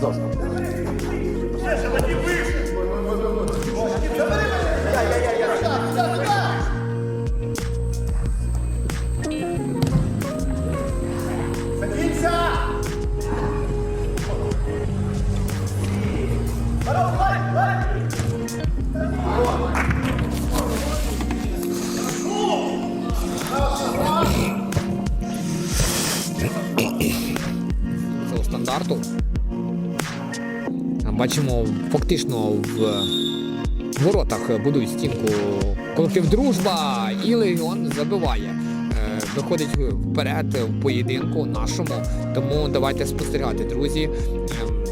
そうそ。Бачимо, фактично в воротах будують стінку колектив Дружба і Легіон забиває. Е, Виходить вперед в поєдинку нашому. Тому давайте спостерігати, друзі, ем,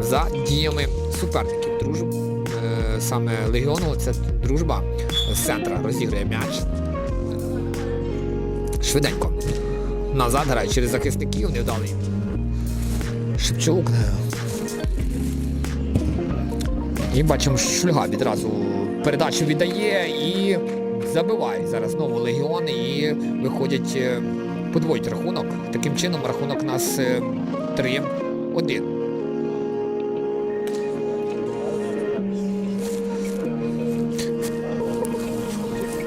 за діями суперників. Дружб, е, саме Легіону це дружба з центра розігрує м'яч. Швиденько. Назад грає через захисників, невдалий. Шевчук. І бачимо, що Шульга відразу передачу віддає і забиває. Зараз знову легіон і виходять, е, подвоїть рахунок. Таким чином рахунок нас е, 3-1.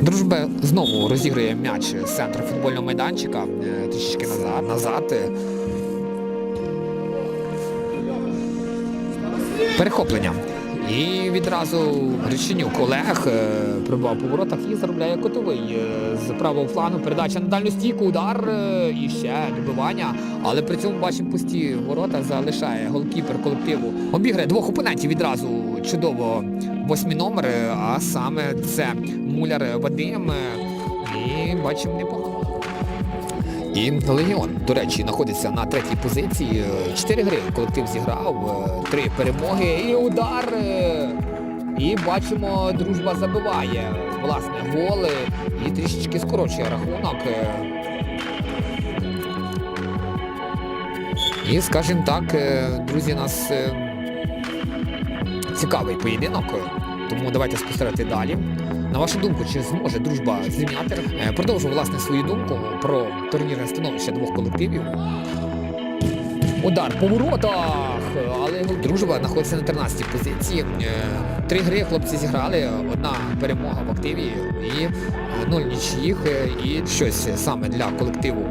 Дружба знову розігрує м'яч з центру футбольного майданчика. е, Трішечки назад. назад. Перехоплення. І відразу Греченюк Олег е, прибав по воротах і заробляє котовий. Е, З правого флану передача на дальню стійку, удар е, і ще добивання. Але при цьому бачимо пусті ворота залишає голкіпер колективу. Обіграє двох опонентів відразу чудово восьмий номер, а саме це муляр Вадим. І бачимо непогано. І Легіон, до речі, знаходиться на третій позиції. Чотири гри колектив зіграв, е, три перемоги і удар. е, І бачимо, дружба забиває власне голи і трішечки скорочує рахунок. е. І, скажімо так, друзі, нас цікавий поєдинок, тому давайте спостерігати далі. На вашу думку, чи зможе дружба зрівняти? Е, Продовжу власне свою думку про турнірне становище двох колективів. Удар по воротах, але дружба знаходиться на 13-й позиції. Е, Три гри хлопці зіграли, одна перемога в активі і е, нуль нічиїх, і щось саме для колективу.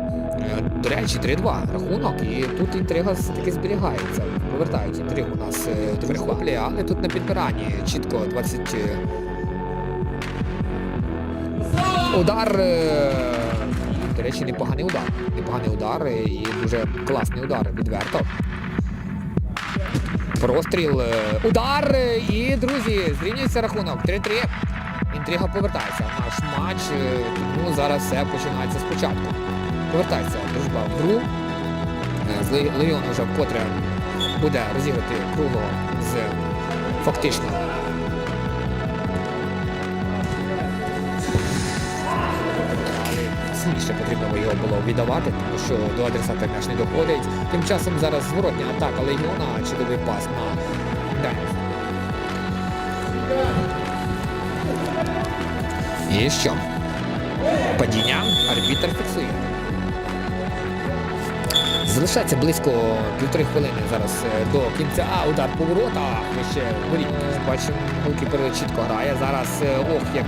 До речі, 3-2 рахунок, і тут інтрига таки зберігається. Повертають інтригу у нас до верхоплі, але тут на підбиранні чітко 20. Удар. е, До речі, непоганий удар. Непоганий удар і дуже класний удар відверто. Простріл. е, Удар! е, І, друзі, зрівнюється рахунок. 3-3. Інтрига повертається наш матч, тому зараз все починається спочатку. Повертається дружба в гру. З Ле- Леон вже вкотре буде розіграти круглого з фактично сильніше потрібно його було віддавати, тому що до адресата м'яч не доходить. Тим часом зараз зворотня атака Легіона, чудовий пас на дальність. І що? Падіння, арбітр фіксує. Залишається близько півтори хвилини зараз е, до кінця. А, удар по воротах. Ми ще горіть. Бачимо, голкіпер чітко грає. Зараз е, ох, як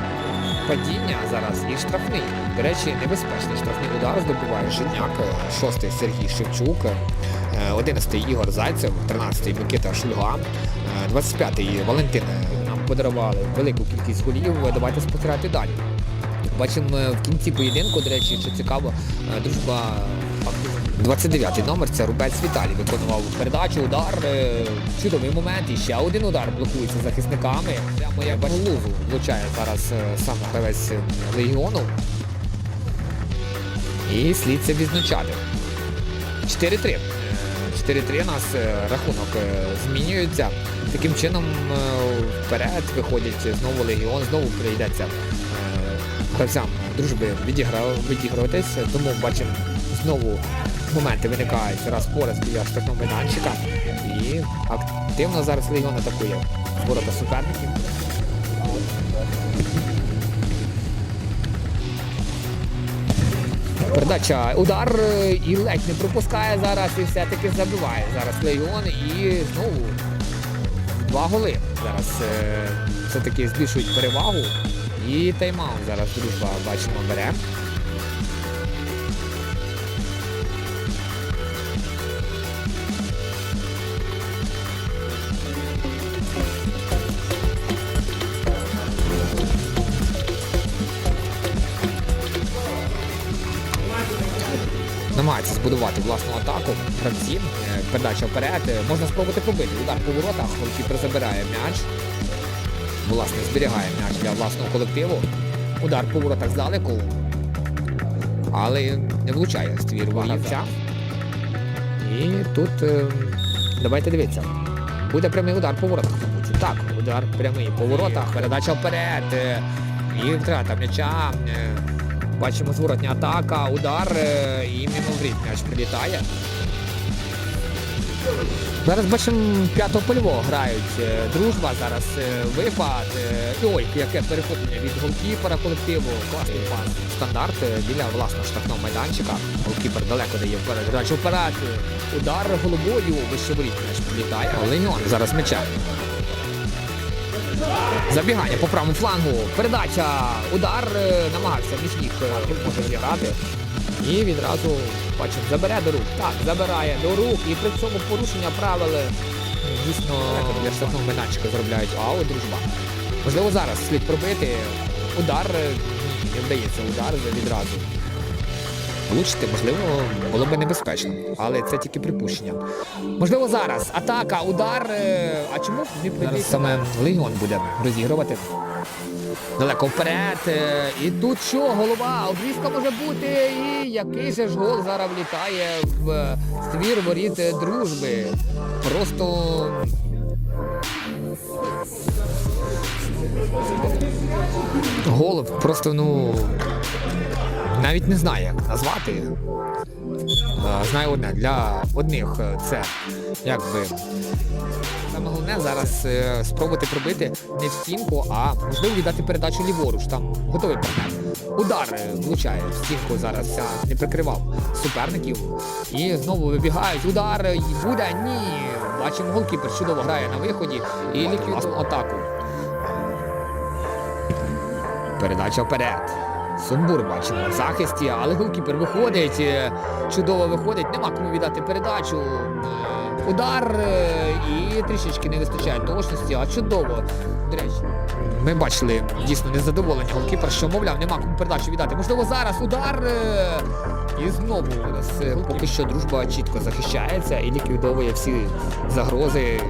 падіння зараз і штрафний. До речі, небезпечний штрафний удар здобуває Житняк, шостий Сергій Шевчук, е, одинадцятий Ігор Зайцев, тринадцятий Микита Шульга, е, 25-й Валентин нам подарували велику кількість голів. Давайте спостерігати далі. Бачимо е, в кінці поєдинку, до речі, що цікаво, е, дружба 29-й номер це Рубець Віталій виконував передачу, удар, е, чудовий момент, і ще один удар блокується захисниками. Прямо як бачу, влучає зараз е, сам гравець е, легіону. І слід це відзначати. 4-3. Е, 4-3 у нас рахунок змінюється. Таким чином вперед виходять знову легіон, знову прийдеться гравцям дружби відігра- відігруватись, тому бачимо знову моменти виникають раз по раз біля штрафного майданчика. І активно зараз легіон атакує ворота суперників. Передача, удар і ледь не пропускає зараз і все-таки забиває зараз Легіон і знову два голи. Зараз е, все-таки збільшують перевагу. І тайм-аут зараз дружба бачимо бере. Намагається збудувати власну атаку гравці. Е, Передача вперед. Е, Можна спробувати побити. Удар по воротах. Голкіпер забирає м'яч. Власне, зберігає м'яч для власного колективу. Удар по воротах здалеку. Але не влучає ствір ворівця. І тут е, давайте дивитися. Буде прямий удар по воротах. Так, удар прямий по воротах. Передача вперед. І втрата м'яча. Бачимо зворотня атака, удар е, і мимо м'яч прилітає. Зараз бачимо п'ятого польового грають. е, Дружба, зараз е, випад. Ой, яке перехоплення від голкіпера колективу. Класний пас. Стандарт біля власного штрафного майданчика. Голкіпер далеко дає вперед. Передача вперед. Удар головою. Вище воріт м'яч прилітає. Легіон зараз м'яча. Забігання по правому флангу. Передача. Удар е, намагався між ніг може зіграти. І відразу бачимо, забере до рук. Так, забирає до рук. І при цьому порушення правил е, дійсно для штрафного майданчика заробляють аут, дружба. Можливо, зараз слід пробити. Удар е, не вдається удар відразу. Влучити, можливо, було б небезпечно, але це тільки припущення. Можливо, зараз атака, удар. е, А чому не прийти? Саме Легіон буде розігрувати. Далеко вперед. е, І тут що, голова, обрізка може бути. І який же ж гол зараз влітає в е, ствір воріт дружби. Просто. Гол просто, ну. Навіть не знаю, як назвати. Е, Знаю одне, для одних е, це якби. Саме головне зараз е, спробувати пробити не в стінку, а можливо віддати передачу ліворуч. Там готовий партнер. Удар влучає в стінку зараз не прикривав суперників. І знову вибігають. Удар і буде. Ні. Бачимо, голкіпер чудово грає на виході і ліквідує атаку. Передача вперед. Сумбур бачимо в захисті, але голкіпер виходить. е, Чудово виходить. Нема кому віддати передачу. Е, Удар е, і трішечки не вистачає точності, а чудово. До речі, ми бачили дійсно незадоволення голкіпер, що мовляв, нема кому передачу віддати. Можливо, зараз удар. І знову у нас поки що дружба чітко захищається і ліквідовує всі загрози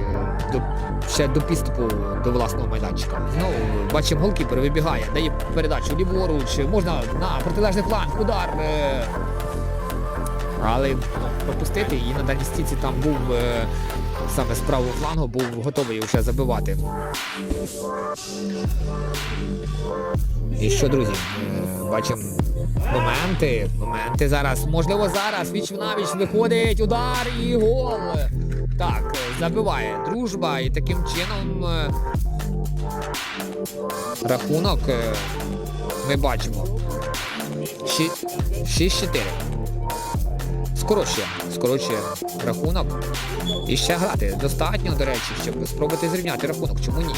до, ще до підступу до власного майданчика. Знову бачимо, голкіпер вибігає, дає передачу ліворуч, можна на протилежний фланг, удар. е, Але пропустити і на дальній стійці там був е, саме з правого флангу, був готовий вже забивати. І що, друзі, е, бачимо моменти. Моменти зараз. Можливо, зараз віч навіч виходить удар і гол. Так, е, забиває дружба і таким чином е, рахунок е, ми бачимо. 6-4. Скорочує, скорочує рахунок. І ще грати достатньо, до речі, щоб спробувати зрівняти рахунок. Чому ні?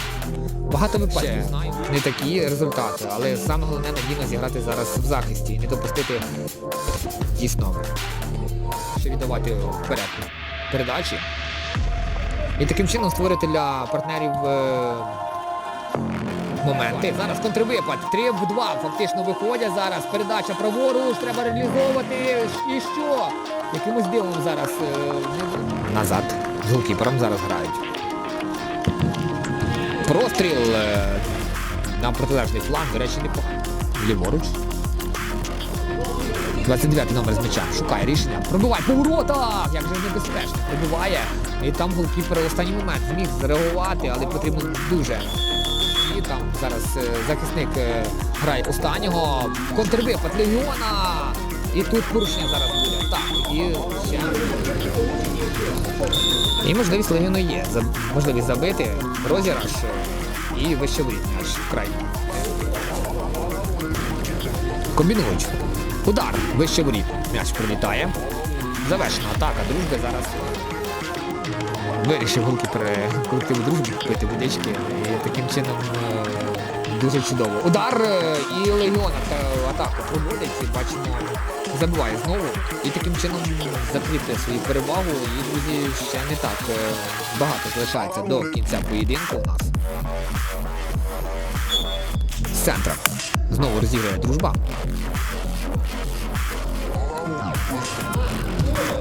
Багато випадків знаю. Не такі результати, але саме головне надійно зіграти зараз в захисті і не допустити дійсно ще віддавати вперед передачі. І таким чином створити для партнерів е, моменти. Зараз контрвипад. 3 в 2 фактично виходять зараз. Передача праворуч, треба реалізовувати. І що? Якимось дивом зараз е, назад. З голкіпером зараз грають. Простріл е, на протилежний фланг, до речі, непогано. Ліворуч. 29 номер з м'яча. Шукає рішення. Пробиває по воротах! Як же небезпечно. Пробиває. І там голкіпер останній момент зміг зреагувати, але потрібно дуже. І там зараз е, захисник е, грає останнього. Контрвипад Легіона. І тут порушення зараз буде. Так, і ще. І можливість Легіону є. Можливість забити розіграш е, і вище воріт м'яч край. Комбінують. Удар вище воріт. М'яч прилітає. Завершена атака дружби зараз. Вирішив голкіпер колективу дружби пити водички. І таким чином е, дуже чудово. Удар е, і Легіон атаку проводить. Бачимо, забиває знову. І таким чином закріплює свою перевагу. І, друзі, ще не так е, багато залишається до кінця поєдинку у нас. З. Знову розігрує дружба.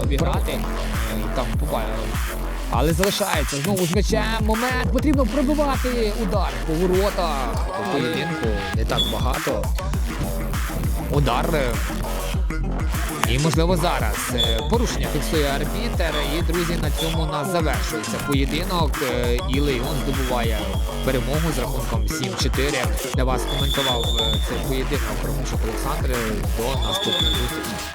Обіграти. І Там побачив. Але залишається знову з м'ячем. Момент. Потрібно пробивати удар по воротах. По поєдинку не так багато. Удар. І можливо зараз е, порушення фіксує арбітер. І друзі, на цьому у нас завершується поєдинок. е, І Леон здобуває перемогу з рахунком 7-4. Для вас коментував е, цей поєдинок Ромушок Олександр. До наступної зустрічі.